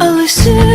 Alışır her